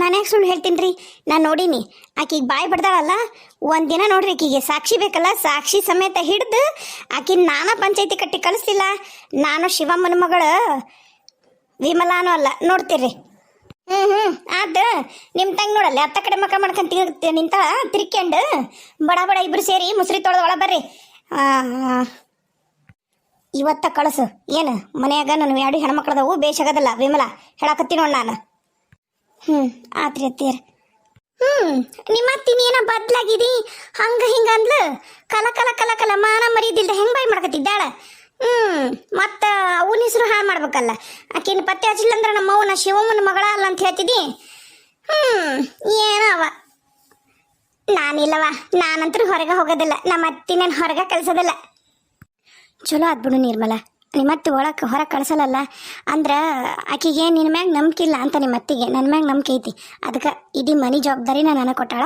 ನಾನು ಯಾಕೆ ಸುಳ್ಳು ಹೇಳ್ತೀನಿ ರೀ ನಾನು ನೋಡೀನಿ. ಆಕಿಗೆ ಬಾಯಿ ಒಂದು ಒಂದಿನ ನೋಡ್ರಿ ಆಕಿಗೆ ಸಾಕ್ಷಿ ಬೇಕಲ್ಲ? ಸಾಕ್ಷಿ ಸಮೇತ ಹಿಡ್ದು ಆಕೆ ನಾನಾ ಪಂಚಾಯತಿ ಕಟ್ಟಿ ಕಳಿಸ್ತಿಲ್ಲ ನಾನು ಶಿವಮ್ಮನ ಮಗಳು. ವಿಮಲಾನು ಅಲ್ಲ. ನೋಡ್ತೀರಿ ಹ್ಞೂ ಹ್ಞೂ ಆತು ನಿಮ್ಮ ತಂಗಿ ನೋಡಲ್ಲ, ಅತ್ತ ಕಡೆ ಮಕ್ಕ ಮಾಡ್ಕೊಂತ ನಿಂತ ತಿರ್ಕೊಂಡು ಬಡ ಬಡ ಇಬ್ರು ಸೇರಿ ಮುಸ್ರಿ ತೊಳೆದು ಒಳ ಬರ್ರಿ. ಇವತ್ತ ಕಳಸು. ಏನು? ಮನೆಯಾಗ ನನ್ನ ಎರಡು ಹೆಣ್ಮಕ್ಳದವು ಬೇಷಾಗದಲ್ಲ ವಿಮಲ. ಹೇಳಕತ್ತೀನಿ ನೋಡ್ ನಾನು. ಹ್ಞೂ ಆತ್ರಿ ಅತ್ತಿಯರ್. ಹ್ಞೂ ನಿಮ್ಮ ಅತ್ತಿನೇನ ಬದ್ಲಾಗಿದಿ? ಹಂಗ ಹಿಂಗ ಅಂದ್ಲು? ಕಲ ಕಲ ಕಲ ಕಲ, ಮಾನ ಮರಿದಿಲ್ದ ಹೆಂಗ್ ಬಾಯ್ ಮಾಡ್ಕತ್ತಿದ್ದಾಳ? ಹ್ಞೂ ಮತ್ತ ಅವನ ಹೆಸರು ಹಾಳು ಮಾಡ್ಬೇಕಲ್ಲ. ಆಕಿನ ಪತ್ತೆ ಹಚ್ಚಿಲ್ಲ ಅಂದ್ರೆ ನಮ್ಮ ಅವನ ಶಿವಮ್ಮನ ಮಗಳ ಅಲ್ಲ ಅಂತ ಹೇಳ್ತಿದಿ ಹ್ಞೂ ಏನವ ನಾನಿಲ್ಲವ ನಾನಂತರೂ ಹೊರಗೆ ಹೋಗೋದಿಲ್ಲ. ನಮ್ಮ ಅತ್ತಿ ನಾನು ಹೊರಗೆ ಕಳ್ಸೋದಿಲ್ಲ. ಚಲೋ ಆದ್ಬಿಡು ನಿರ್ಮಲ. ನಿಮ್ಮತ್ತೆ ಒಳಗೆ ಹೊರಗೆ ಕಳಿಸಲ್ಲ ಅಂದ್ರೆ ಆಕಿಗೆ ನಿನ್ನ ಮ್ಯಾಗ ನಂಬಿಕೆ ಇಲ್ಲ ಅಂತ ನಿಮ್ಮ ಅತ್ತಿಗೆ ನನ್ನ ಮ್ಯಾಗ ನಂಬಿಕೆ ಐತಿ. ಅದಕ್ಕೆ ಇಡೀ ಮನೆ ಜವಾಬ್ದಾರಿನ ನನಗೆ ಕೊಟ್ಟಾಳ.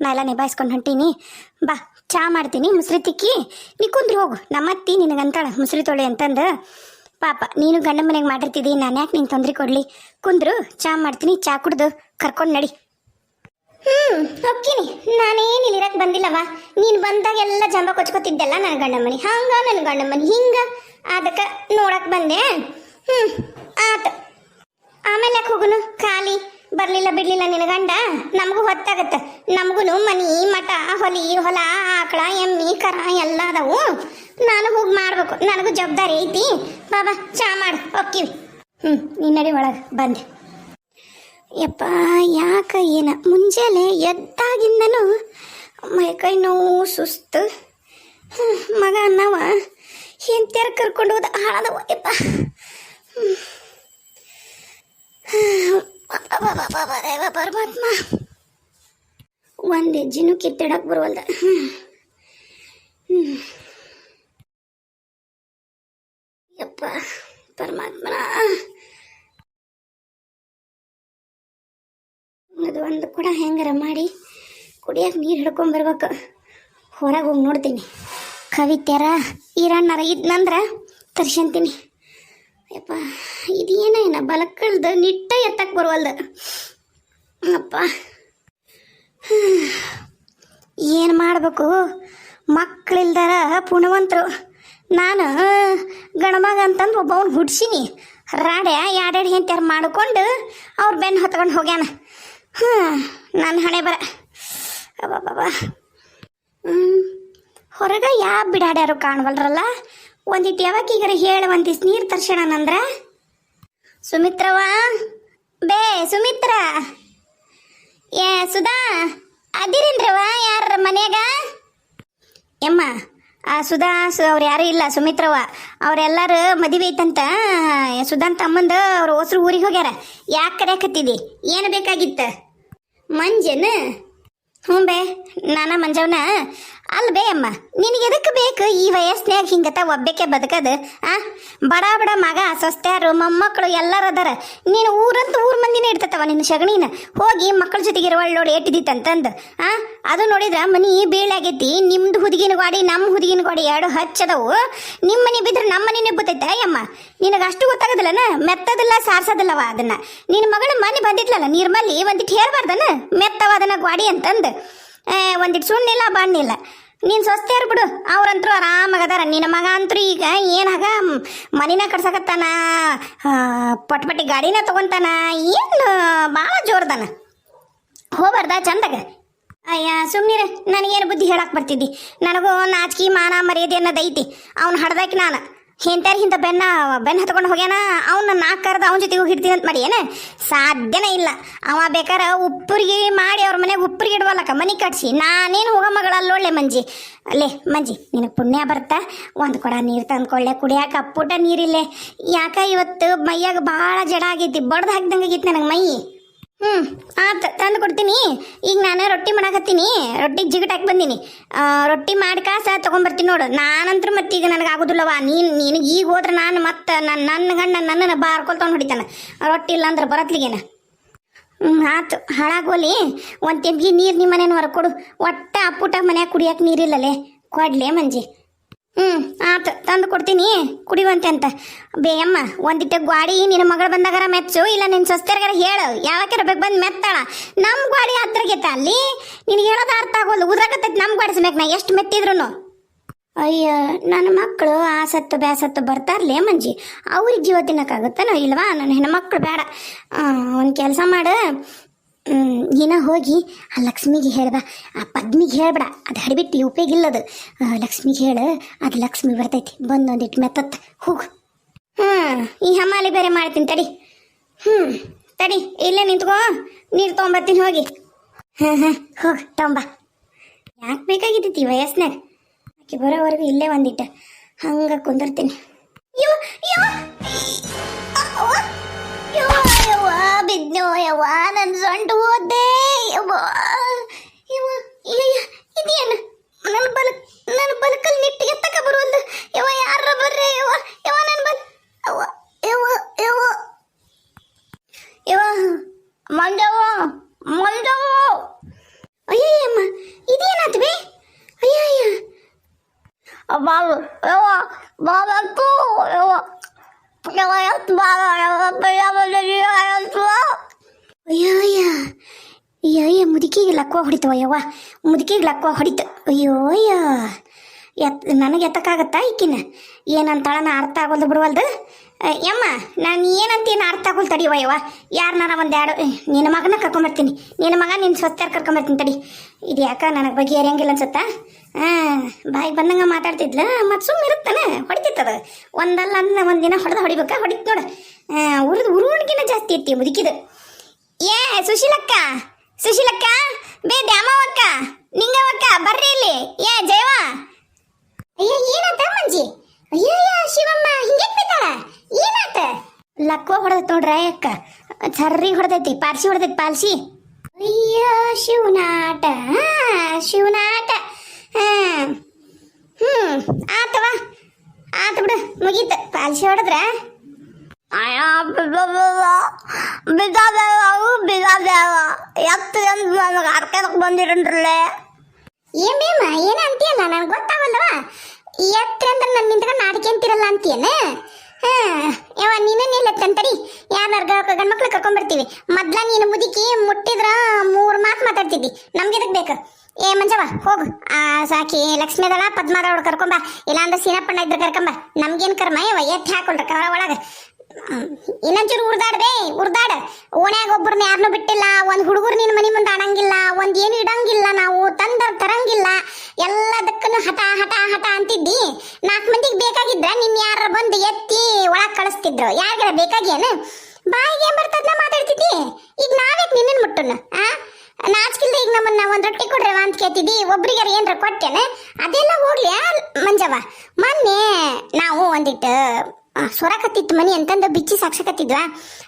ನಾ ಎಲ್ಲ ನಿಭಾಯಿಸ್ಕೊಂಡು ಹೊಂಟೀನಿ. ಬಾ, ಚಾ ಮಾಡ್ತೀನಿ, ಮುಸ್ರಿ ತಿಕ್ಕಿ. ನೀ ಕುಂದ್ರು ಹೋಗು. ನಮ್ಮ ಅತ್ತಿ ನಿನಗಂತಾಳ ಮುಸ್ರಿ ತೊಳೆ ಅಂತಂದು. ಪಾಪ, ನೀನು ಗಂಡ ಮನೆಗೆ ಮಾಡಿರ್ತಿದ್ದಿ ನಾನು ಯಾಕೆ ನಿಂಗೆ ತೊಂದರೆ ಕೊಡಲಿ? ಕುಂದ್ರು, ಚಾ ಮಾಡ್ತೀನಿ, ಚಾ ಕುಡ್ದು ಕರ್ಕೊಂಡು ನಡಿ. ಹ್ಮ್ ಹೋಗ್ತೀನಿ ನಾನೇನು ಇಲ್ಲಿರಕ್ ಬಂದಿಲ್ಲವ ನೀನು ಬಂದಾಗ ಎಲ್ಲ ಜಂಬ ಕೊಚ್ಕೋತಿದ್ದೆಲ್ಲ ನನ್ನ ಗಂಡ ಮನೆ ಹಂಗ ನನ್ನ ಗಂಡ ಮನೆ ಹಿಂಗ ಅದಕ್ಕ ನೋಡಕ್ ಬಂದೆ. ಹ್ಮ್, ಆತ. ಆಮೇಲೆ ಯಾಕೆ ಹೋಗುನು? ಖಾಲಿ. ಬರ್ಲಿಲ್ಲ ಬಿಡ್ಲಿಲ್ಲ ನಿನ್ನ ಗಂಡ? ನಮಗೂ ಹೊತ್ತಾಗತ್ತ. ನಮಗೂ ಮನಿ, ಮಠ, ಹೊಲಿ, ಹೊಲ, ಆಕಳ, ಎಮ್ಮಿ, ಕರ ಎಲ್ಲ ಅದಾವು. ನಾನು ಹೋಗಿ ಮಾಡ್ಬೇಕು. ನನಗೂ ಜವಾಬ್ದಾರಿ ಐತಿ. ಬಾಬಾ ಚಾ ಮಾಡು. ಹೋಗ್ತೀವಿ ಹ್ಞೂ ನಿನ್ನಡಿ ಒಳಗೆ ಬಂದೆ. ಯಪ್ಪ, ಯಾಕ ಏನ? ಮುಂಜಾನೆ ಎದ್ದಾಗಿಂದನು ಮೈಕೈ ನೋವು, ಸುಸ್ತು. ಮಗ ಅನ್ನವ. ಹೆಂಡ್ತಿಯರ್ ಕರ್ಕೊಂಡು ಹೋದ ಹಾಳದವ ಯಪ್ಪ. ಪರಮಾತ್ಮ. ಒಂದು ಹೆಜ್ಜಿನೂ ಕಿತ್ತಿಡಕ್ ಬರುವಲ್ದ. ಯಪ್ಪ, ಪರಮಾತ್ಮನ. ಅದು ಒಂದು ಕೂಡ ಹೆಂಗಾರ ಮಾಡಿ ಕುಡಿಯೋಕೆ ನೀರು ಹಿಡ್ಕೊಂಬರ್ಬೇಕು ಹೊರಗೆ ಹೋಗಿ ನೋಡ್ತೀನಿ. ಕವಿತ್ಯಾರ, ಈರಣ್ಣರ ಇದ್ನಂದ್ರೆ ತರ್ಸಂತೀನಿ ಯಪ್ಪ ಇದೇನೇನ ಬಲಕ್ಕಳ್ದು ನಿಟ್ಟ ಎತ್ತಕ್ಕೆ ಬರುವಲ್ದು. ಅಪ್ಪ. ಏನು ಮಾಡಬೇಕು? ಮಕ್ಕಳಿಲ್ದಾರ ಪುಣವಂತರು. ನಾನು ಗಣಮಗ ಅಂತಂದು ಒಬ್ಬವನ್ ಹುಡ್ಸೀನಿ. ರಾಡ್ಯ ಎರಡೆರಡು ಹೆಂತ್ಯಾರು ಮಾಡ್ಕೊಂಡು ಅವ್ರು ಬೆನ್ನು ಹೊತ್ಕೊಂಡು ಹೋಗ್ಯಾನ. ಹ್ಞೂ ನನ್ನ ಹಣೆ ಬರ ಅಬ್ಬಬ್ಬಬ್ಬ. ಹ್ಞೂ ಹೊರಗೆ ಯಾ ಬಿಡಾಡ್ಯಾರು ಕಾಣವಲ್ರಲ್ಲ? ಒಂದಿಟ್ಟು ಯಾವಾಗ ಈಗ ಹೇಳ ಒಂದಿಷ್ಟು ನೀರು ತರ್ಸೋಣನಂದ್ರ ಸುಮಿತ್ರವ? ಬೇ, ಸುಮಿತ್ರ. ಏ, ಸುಧಾ, ಅದಿರೇನ್ರವ ಯಾರ ಮನೆಯಾಗ? ಯಮ್ಮ ಆ ಸುಧಾ, ಸು ಅವ್ರು ಯಾರೂ ಇಲ್ಲ, ಸುಮಿತ್ರವ. ಅವರೆಲ್ಲರೂ ಮದುವೆ ಐತಂತ. ಸುಧಾನ್ ಅಮ್ಮಂದು ಅವ್ರು ಹೊಸರು ಊರಿಗೆ ಹೋಗ್ಯಾರ. ಯಾಕೆ ಕರೆಯಕತ್ತಿದಿ ಏನು ಬೇಕಾಗಿತ್ತ? ಮಂಜನ ಹ್ಞೂ ಬೇ ನಾನ ಮಂಜವ್ನ ಅಲ್ಲ ಬೇ ಅಮ್ಮ, ನಿನಗೆ ಎದಕ್ಕೆ ಬೇಕು? ಈ ವಯಸ್ಸಿನಾಗ ಹಿಂಗತ ಒಬ್ಬಕ್ಕೆ ಬದುಕದು, ಆ? ಬಡ ಬಡ ಮಗ, ಸೊಸ್ತ್ಯಾರು, ಮೊಮ್ಮಕ್ಕಳು ಎಲ್ಲರೂ ಅದಾರ. ನೀನು ಊರಂತ ಊರ್ ಮಂದಿನೇ ಇಡ್ತತವ ನಿನ್ನ ಸಗಣಿನ ಹೋಗಿ ಮಕ್ಕಳ ಜೊತೆಗೆ ಇರುವಳು ನೋಡಿ ಎಟ್ಟಿದಿತ್ತಂತಂದು ಆ? ಅದು ನೋಡಿದ್ರೆ ಮನಿ ಬೀಳಾಗೈತಿ ನಿಮ್ದು ಹುದುಗಿನ ಗಾಡಿ ನಮ್ಮ ಹುದುಗಿನ ಗಾಡಿ ಎರಡು ಹಚ್ಚದವು. ನಿಮ್ಮ ಮನೆ ಬಿದ್ರೆ ನಮ್ಮ ಮನೆ ನಿಬ್ಬತೈತೆ ಅಯ್ಯಮ್ಮ ನಿನಗೆ ಅಷ್ಟು ಗೊತ್ತಾಗೋದಿಲ್ಲನ? ಮೆತ್ತದಿಲ್ಲ, ಸಾರ್ಸೋದಿಲ್ಲವ ಅದನ್ನ. ನಿನ್ನ ಮಗಳ ಮನೆ ಬಂದಿದ್ಲಲ್ಲ ನಿರ್ಮಲ್ಲಿ ಒಂದಿಟ್ಟು ಹೇಳ್ಬಾರ್ದನ ಮೆತ್ತವ ಅದನ್ನ ಗಾಡಿ ಅಂತಂದು. ಒಂದಿಟ್ಟು ಸುಣ್ಣಿಲ್ಲ, ಬಣ್ಣಿಲ್ಲ. ನೀನು ಸ್ವಸ್ಥ್ಯಾರ ಬಿಡು. ಅವ್ರಂತರೂ ಆರಾಮಾಗದಾರ. ನಿನ್ನ ಮಗ ಅಂತೂ ಈಗ ಏನಾಗ ಮನಿನ ಕಟ್ಸಕತ್ತಾನ ಪಟ್ಪಟ್ಟಿ ಪಟ್ ಪಟ್ಟಿ ಗಾಡಿನ ತಗೊಂತಾನ, ಏನು ಭಾಳ ಜೋರ್ದಾನ. ಹೋಗ್ಬಾರ್ದ ಚಂದಾಗ? ಅಯ್ಯ ಸುಮ್ಮನಿರ ನನಗೇನು ಬುದ್ಧಿ ಹೇಳಕ್ ಬರ್ತಿದ್ದಿ? ನನಗೂ ನಾಚಿಕೆ, ಮಾನ, ಮರ್ಯಾದೆ ಅನ್ನೋದೈತಿ ಅವ್ನು ಹಡ್ದಾಕಿ ನಾನು. ಹಿಂತಾರ ಹಿಂತ ಬೆನ್ನ ಬೆನ್ನ ಹತ್ಕೊಂಡು ಹೋಗ್ಯಾನ ಅವನ್ನ ನಾಲ್ಕು ಕರೆದು ಅವನ ಜೊತೆಗೆ ಹಿಡ್ತೀನಿ ಅಂತ ಮಾಡಿ, ಏನ? ಸಾಧ್ಯನೇ ಇಲ್ಲ. ಅವ ಬೇಕಾರೆ ಉಪ್ಪರಿಗೆ ಮಾಡಿ ಅವ್ರ ಮನೆಗೆ ಉಪ್ಪರಿಗೆ ಇಡುವಲ್ಲಕ್ಕ, ಮನೆ ಕಟ್ಸಿ. ನಾನೇನು ಹೋಗೋ ಮಗಳಲ್ಲ ಒಳ್ಳೆ ಮಂಜಿ. ಅಲ್ಲೇ ಮಂಜಿ, ನಿನಗೆ ಪುಣ್ಯ ಬರ್ತಾ. ಒಂದು ಕೊಡ ನೀರು ತಂದ್ಕೊಳ್ಳೆ ಕುಡಿಯಾಕ ಅಪ್ಪುಟ ನೀರಿಲ್ಲೇ. ಯಾಕ ಇವತ್ತು ಮೈಯಾಗ ಭಾಳ ಜಡ ಆಗೈತಿ ಬಡ್ದು ಹಾಕ್ದಂಗೆ ಆಗೈತಿ ನನಗೆ ಮೈ. ಹ್ಞೂ ಆತ ತಂದು ಕೊಡ್ತೀನಿ. ಈಗ ನಾನು ರೊಟ್ಟಿ ಮಾಡಾಕತ್ತೀನಿ. ರೊಟ್ಟಿ ಜಿಗಟಾಕಿ ಬಂದೀನಿ. ರೊಟ್ಟಿ ಮಾಡಿ ಕಾಸ ತೊಗೊಂಬರ್ತೀನಿ ನೋಡು. ನಾನಂತ್ರ ಮತ್ತೆ ಈಗ ನನಗೆ ಆಗೋದಿಲ್ಲವ ನೀನು ನಿನಗೆ ಈಗ ಹೋದ್ರೆ ನಾನು ಮತ್ತೆ ನನ್ನ ನನ್ನ ಗಂಡ ನನ್ನನ್ನು ಬಾರ್ಕೊಲ್ ತೊಗೊಂಡು ಹೊಡಿತಾನೆ. ರೊಟ್ಟಿ ಇಲ್ಲ ಅಂದ್ರೆ ಬರತ್ಲಿಗೇನ? ಹ್ಞೂ ಆತು. ಹಾಳಾಗೋಲಿ. ಒಂದು ತೆಂಬಿಗೆ ನೀರು ನಿಮ್ಮ ಮನೇನ ಹೊರ ಕೊಡು. ಒಟ್ಟ ಅಪ್ಪುಟ ಮನ್ಯಾಗ ಕುಡಿಯೋಕೆ ನೀರಿಲ್ಲಲೇ. ಕೊಡ್ಲೇ ಮಂಜಿ. ಹ್ಞೂ ಆತು ತಂದು ಕೊಡ್ತೀನಿ. ಕುಡಿವಂತೆ ಅಂತ ಬೇಯಮ್ಮ ಒಂದಿಟ್ಟ ಗ್ವಾಡಿ ನಿನ್ನ ಮಗಳು ಬಂದಾಗರ ಮೆಚ್ಚು, ಇಲ್ಲ ನಿನ್ನ ಸೊಸ್ತೆರ್ಗಾರ ಹೇಳು. ಯಾವಕ್ಕೆ ಬೇಕು ಬಂದು ಮೆತ್ತಾಳ. ನಮ್ಮ ಗ್ವಾಡಿ ಹತ್ರಗೈತ ಅಲ್ಲಿ? ನಿನಗೆ ಹೇಳೋದು ಅರ್ಥ ಆಗೋಲ್ಲ. ಉದ್ರಾಕತ್ತೈತಿ ನಮ್ಮ ಗ್ವಾಡಿ ಸಮೇಕ ನಾ ಎಷ್ಟು ಮೆತ್ತಿದ್ರು ಅಯ್ಯ, ನನ್ನ ಮಕ್ಕಳು ಆ ಸತ್ತು ಬ್ಯಾಸತ್ತು ಬರ್ತಾರಲೇ ಮಂಜಿ. ಅವ್ರಿಗೆ ಜೀವ ತಿನ್ನಕ್ಕಾಗುತ್ತನೋ ಇಲ್ವಾ? ನನ್ನ ಹೆಣ್ಮಕ್ಳು ಬೇಡ. ಒಂದು ಕೆಲಸ ಮಾಡು. ನೀನ ಹೋಗಿ, ಆ ಲಕ್ಷ್ಮಿಗೆ ಹೇಳ್ದ ಆ ಪದ್ಮಿಗೆ ಹೇಳ್ಬೇಡ ಅದು ಹಡಿಬಿಟ್ಟು ಉಪಯೋಗ ಇಲ್ಲ ಅದು ಲಕ್ಷ್ಮಿಗೆ ಹೇಳು, ಅದು ಲಕ್ಷ್ಮಿ ಬರ್ತೈತಿ. ಬಂದು ಒಂದಿಟ್ಟು ಮೆತ್ತತ್ತ ಹೋಗು. ಹ್ಞೂ ಈ ಹಮಾಲಿ ಬೇರೆ ಮಾಡ್ತೀನಿ, ತಡಿ. ಹ್ಞೂ ತಡಿ, ಇಲ್ಲೇ ನಿಂತ್ಕೋ. ನೀರು ತೊಗೊಂಬರ್ತೀನಿ, ಹೋಗಿ. ಹಾಂ ಹಾಂ ಹೋಗಿ ತೊಂಬ ಯಾಕೆ ಬೇಕಾಗಿದ್ದೈತಿ ವಯಸ್ಸಿನಾಗ ಆಕೆ ಬರೋವರೆಗೂ ಇಲ್ಲೇ ಒಂದಿಟ್ಟು. ಹಂಗೆ ಕುಂದಿರ್ತೀನಿ. ಯೋ ಯೋ ಬಿದ್ನೋ ಯವ್ವ ನನ್ನ ಸೊಂಟು ಓದ್ದೆ ಯವ್ವ ಯವ್ವ ಇದೇನು? ನನ್ನ ಬಲಕ್ ನನ್ನ ಬಲಕಲ್ಲಿ ನಿಟ್ಟಿಗೆ ಎತ್ತಕ ಬರುವಲ್ದು. ಯವ್ವ ಯಾರ ಬರ್ರೆ, ಯವ್ವ ಯವ್ವ ನನ್ನ ಬಲ ಅವ್ವ ಯವ್ವ ಯವ್ವ. ಯವ್ವ, ಮಂಜವ್ವ ಮಂಜವ್ವ. ಅಯ್ಯಯ್ಯಮ್ಮ, ಇದೇನಾತು ಬೇ? ಅಯ್ಯಯ್ಯ. ಬಾಬು, ಯವ್ವ ಬಾಬತ್ತು ಯವ್ವ. ಯವ್ವ ಬಾಬ, ಯವ್ವ ಯವ್ವ ಯವ ಅಯ್ಯ ಅಯ್ಯೋ, ಅಯ್ಯ. ಮುದುಕಿಗೆ ಲಕ್ವ ಹೊಡಿತು ಅಯ್ಯವ್ವ ಮುದುಕಿಗೆ ಲಕ್ವ ಹೊಡಿತು. ಅಯ್ಯೋ, ಅಯ್ಯ. ಎತ್, ನನಗೆ ಎತ್ತಕ್ಕಾಗತ್ತಾ ಈಕಿನ? ಏನಂತಾಳ ನಾ ಅರ್ಥ ಆಗೋದು ಬಿಡುವಲ್ದು? ಯಮ್ಮ, ನಾನು ಏನಂತೀನಿ ಅರ್ಥ ಆಗೋಲ್ ತಡಿಯವ ಯವ್ವ ಯಾರನ್ನಾರ ಒಂದು ಎರಡು ನಿನ್ನ ಮಗನ ಕರ್ಕೊಂಬರ್ತೀನಿ. ನಿನ್ನ ಮಗ ನಿನ್ನ ಸ್ವಚ್ಛಾರ ಕರ್ಕೊಂಬರ್ತೀನಿ ತಡಿ. ಇದು ಯಾಕ ನನಗೆ ಬಗ್ಗೆ ಅರಿಯಂಗಿಲ್ಲ ಅನ್ಸತ್ತಾ? ಹಾಂ ಬಾಯಿಗೆ ಬಂದಂಗೆ ಮಾತಾಡ್ತಿದ್ಲ. ಮತ್ತು ಸುಮ್ಮನೆ ಇರುತ್ತಾನೆ? ಹೊಡಿತಿತ್ತದ ಒಂದಲ್ಲ ಅನ್ನ ಒಂದಿನ ಹೊಡೆದ ಹೊಡಿಬೇಕಾ? ಹೊಡಿತು ನೋಡು. ಉರಿದು ಉರುವಣಿಗಿನ ಜಾಸ್ತಿ ಐತಿ ಮುದುಕಿದು. ಏ, ಸುಶೀಲಕ್ಕ ಸುಶೀಲಕ್ಕ, ಬೇ ದ್ಯಾಮವಕ್ಕ ನಿಂಗವಕ್ಕ ಬರ್ರಿ ಇಲ್ಲಿ. ಏ ಜಯವ ಅಯ್ಯೋ, ಏನಾತ ಮಂಜಿ? ಅಯ್ಯೋ ಶಿವಮ್ಮ ಹಿಂಗೆ ಬಿದ್ದಾಳ? ಏನಾತ? ಲಕ್ವ ಹೊಡೆದ ನೋಡ್ರ ಅಕ್ಕ ಸರ್ರಿ ಹೊಡೆದೈತಿ, ಪಾರ್ಸಿ ಹೊಡೆದೈತಿ, ಪಾಲ್ಸಿ. ಅಯ್ಯೋ, ಶಿವನಾಟ ಶಿವನಾಟ. ಹ್ಮ್ ಆತವ ಆತ ಬಿಡು, ಮುಗೀತ. ಪಾಲ್ಸಿ ಹೊಡೆದ್ರ? ಎತ್ತು ಎಂದು ನನಗೆ ಅರ್ಕದಕ್ಕೆ ಬಂದಿರನ್ರಲ್ಲೇ ಏನ್ ಬೇಮ ಏನ ನನಗೆ ಗೊತ್ತಾಗಲ್ಲವ ಎತ್ತು ಅಂದ್ರೆ ನನ್ನ ನಿಂತ್ಕೊಂಡು ನಾಡಿಕೆಂತಿರಲ್ಲ ಅಂತೀಯನ? ಹಾ. ಯಾವ ನೀನೇ ನಿಲ್ಲತ್ತಂತಡಿ ಯಾರು ಗಂಡ್ಮಕ್ಳು ಕರ್ಕೊಂಡ್ಬರ್ತೀವಿ ಮೊದ್ಲ ನೀನು ಮುದುಕಿ ಮುಟ್ಟಿದ್ರ ಮೂರು ಮಾತು ಮಾತಾಡ್ತಿದ್ದಿ. ನಮ್ಗೆ ಇದಕ್ಕೆ ಬೇಕು? ಏ, ಮಂಜವ್ವ, ಹೋಗು. ಆ, ಸಾಕಿ. ಲಕ್ಷ್ಮೀದಳ ಪದ್ಮಾದವಳು ಕರ್ಕೊಂಬ ಇಲ್ಲಾಂದ್ರೆ ಸೀನಪ್ಪಣ್ಣ ಇದ್ರೆ ಕರ್ಕೊಂಬ ನಮ್ಗೇನು ಕರ್ಮ? ಯಾವ ಎತ್ತಿ ಹಾಕೊಂಡ್ರೆ ಕರ ಒಳಗೆ. ಇನ್ನೊಂಚೂರು ಉರ್ದಾಡ್ದೆ ಉರ್ದಾಡ ಓಣ್ಯಾಗ ಒಬ್ಬರನ್ನ ಯಾರನ್ನೂ ಬಿಟ್ಟಿಲ್ಲ, ಒಂದ್ ಹುಡುಗರು ನಿನ್ನ ಮನೆ ಮುಂದೆ ಆಡಂಗಿಲ್ಲ, ಒಂದ್ ಏನು ಇಡಂಗಿಲ್ಲ ನಾವು, ತಂದ ತರಂಗಿಲ್ಲ ಎಲ್ಲದಕ್ಕೂ ಹಠ ಹಠ ಹಠ ಅಂತಿದ್ದಿ. ನಾಲ್ಕು ಮಂದಿಗೆ ಬೇಕಾಗಿದ್ರ ನಿನ್ನ ಯಾರ ಬಂದು ಎತ್ತಿ ಒಳಗ್ ಕಳಿಸ್ತಿದ್ರು. ಯಾರಿಗಾರ ಬೇಕಾಗೇನು? ಬಾಯಿಗೆ ಬರ್ತದ್ನ ಮಾತಾಡ್ತಿದ್ದಿ? ಈಗ ನಾವೇ ನಿನ್ನ ಮುಟ್ಟುನ? ಆ? ನಾಚ್ಕಿಲ್ದ ಈಗ ನಮ್ಮನ್ನ ಒಂದ್ ರೊಟ್ಟಿ ಕೊಡ್ರವ ಅಂತ ಕೇಳ್ತಿದ್ದಿ. ಒಬ್ರಿಗಾರ ಏನ್ರ ಕೊಟ್ಟೇನ? ಅದೆಲ್ಲ ಹೋಗ್ಲಿ ಮಂಜವ ಮೊನ್ನೆ ನಾವು ಒಂದಿಟ್ಟು ಸೊರಕತ್ತಿತ್ತು ಮನಿ ಅಂತಂದು ಬಿಚ್ಚಿ ಸಾಕ್ಸಕತ್ತಿದ್ವಾ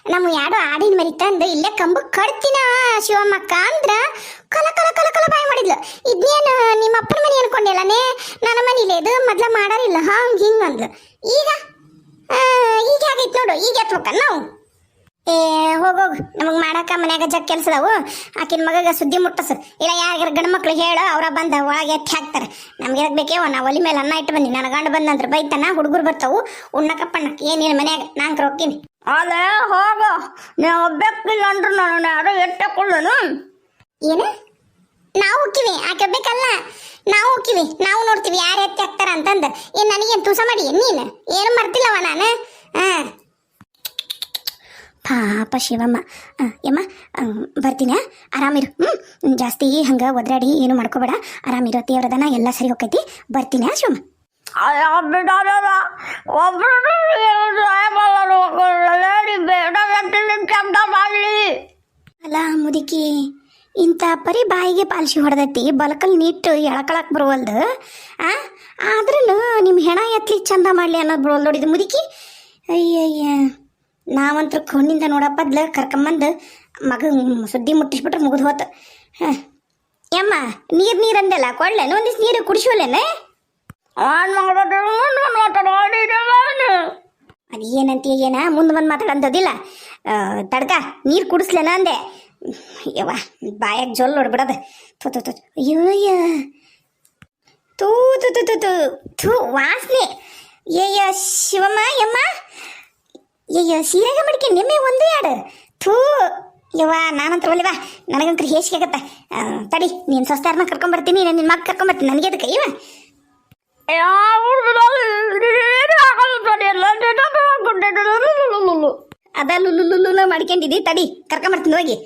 ನಮ್ಮ ಯಾಡೋ ಆಡಿನ ಮರಿ ತಂದು ಇಲ್ಲೇ ಕಂಬ ಕಡ್ತಿನ ಶಿವಮ್ಮಕ್ಕ ಅಂದ್ರ ಕಲ ಕಲ ಕಲ ಕಲ ಬಾಯಿ ಮಾಡಿದ್ಲು. ಇದ್ನೇನು ನಿಮ್ಮ ಅಪ್ಪನ ಮನೆ ಅನ್ಕೊಂಡಿಲ್ಲನೇ? ನನ್ನ ಮನೇಲಿ ಇದು ಮೊದ್ಲ ಮಾಡಾರಿಲ್ಲ. ಹಂಗೆ ಹಿಂಗ್ ಅಂದ್ಲು. ಈಗ? ಈಗ ಆಗೈತ್ ನೋಡು. ಈಗ ಎತ್ಬೇಕ ನಾವು? ಏ ಹೋಗೋಗ ನಮಗ್ ಮಾಡಾಕ ಮನ್ಯಾಗ ಜಗ್ ಕೆಲ್ಸದವು ಆಕಿನ ಮಗಗ ಸುದ್ದಿ ಮುಟ್ಟಸ. ಇಲ್ಲ ಯಾರಿಗಾರ ಗಂಡ ಮಕ್ಳು ಹೇಳು ಅವ್ರ ಬಂದ ಒಳಗೆ ಎತ್ತಿ ಹಾಕ್ತಾರೆ. ನಮ್ಗೆ ಇರಕ್ ಬೇಕೇವ? ನಾ ಒಲಿ ಮೇಲೆ ಅನ್ನ ಇಟ್ಟು ಬಂದಿ ನನ್ನ ಗಂಡ ಬಂದಂದ್ರ ಬೈತಾನ ಹುಡುಗರು ಬರ್ತಾವು. ಉಣ್ಣಕ ಪಣ್ಣಕ್ ಏನಿಲ್ಲ ಮನ್ಯಾಗ? ನಾಂಕ್ರ ಹೋಗ್ತೀನಿ. ಅದ ಹೋಗೋ. ನೀವು ಒಬ್ಬಕ್ಕಿಲ್ಲ ಅಂದ್ರು ನಾನು ಯಾರು ಎಟ್ಟಕೊಳ್ಳನು ಏನು? ನಾವು ಹೋಗ್ತೀವಿ. ಆಕೆ ಬೇಕಲ್ಲ ನಾವು ಹೋಗ್ತೀವಿ. ನಾವು ನೋಡ್ತೀವಿ ಯಾರು ಎತ್ತಿ ಹಾಕ್ತಾರ ಅಂತಂದು. ಏನ್ ನನಗೇನು ತುಸ ಮಾಡಿ? ನೀನು? ಏನು ಮರ್ತಿಲ್ಲವ ನಾನು? ಹಾ ಪಾಪ ಶಿವಮ್ಮ. ಯಮ್ಮ ಬರ್ತೀನಿ ಬರ್ತೀನ ಆರಾಮಿರು. ಹ್ಞೂ ಜಾಸ್ತಿ ಹಂಗೆ ಒದ್ರಾಡಿ ಏನು ಮಾಡ್ಕೋಬೇಡ. ಆರಾಮಿರೋ ದೇವ್ರದನ ಎಲ್ಲ ಸರಿ ಹೋಗ್ತೈತಿ. ಬರ್ತೀನ ಶಿವಮ್ಮ? ಅಲ್ಲ ಮುದುಕಿ ಇಂಥ ಪರಿ ಬಾಯಿಗೆ ಪಾಲಿಸಿ ಹೊಡೆದೈತಿ. ಬಲಕಲ್ ನೀಟ್ ಎಳಕಳಕ್ ಬರುವಲ್ದು. ಆ ಆದ್ರೂ ನಿಮ್ಮ ಹೆಣ ಎತ್ಲಿ ಚಂದ ಮಾಡ್ಲಿ ಅನ್ನೋದು ಬರುವಲ್ ನೋಡಿದ ಮುದುಕಿ? ಅಯ್ಯಯ್ಯ. ನಾವಂತ್ರ ಕಣ್ಣಿಂದ ನೋಡಪ್ಪದ್ಲ ಕರ್ಕೊಂಬಂದು ಮಗ ಸುದ್ದಿ ಮುಟ್ಟಿಸ್ಬಿಟ್ರೆ ಮುಗಿದು ಹೋತು. ಹ. ಯಮ್ಮ ನೀರು ನೀರು ಅಂದೆಲ್ಲ ಕೊಡ್ಲೇನು ಒಂದಿವ್ಸ ನೀರು ಕುಡಿಸೋಲೇನೆ ಅದು ಏನಂತೀಯ ಏನ? ಮುಂದೆ ಬಂದು ಮಾತಾಡಂತದಿಲ್ಲ ತಡ್ಕ ನೀರು ಕುಡಿಸ್ಲೇನ ಅಂದೆ. ಯವ್ವ ಬಾಯಾಗ ಜೊಲ್ ಹೊಡ್ಬಿಡೋದು. ತು ತು ಥು ಅಯ್ಯೋ ಅಯ್ಯ ತೂ ತು ತು ತು ತು ಥೂ ವಾಸನೆ. ಏಯ್ಯ ಶಿವಮ್ಮ ಯಮ್ಮ. ಅಯ್ಯೋ ಸೀರೆಗೆ ಮಡಿಕೆ ನಿಮ್ಮೆ ಒಂದು ಎರಡು ಥೂ, ಯವ್ವ, ನಾನಂತ್ರ ಒಲಿವಾ ನನಗಂತೂ ಹೇಸಿಗೆ ಆಗತ್ತ. ತಡಿ, ನೀನು ಸಸ್ತಾರನ ಕರ್ಕೊಂಬರ್ತೀನಿ ನಾನು ನಿನ್ನ ಮಗ ಕರ್ಕೊಂಬರ್ತೀನಿ ನನಗೆ ಅದಕ್ಕೆ ಇವ? ಅದ ಲುಲ್ಲು ಲುಲ್ಲು ಮಾಡ್ಕೊಂಡಿದ್ದಿ ತಡಿ ಕರ್ಕೊಂಬರ್ತೀನಿ ಹೋಗಿ.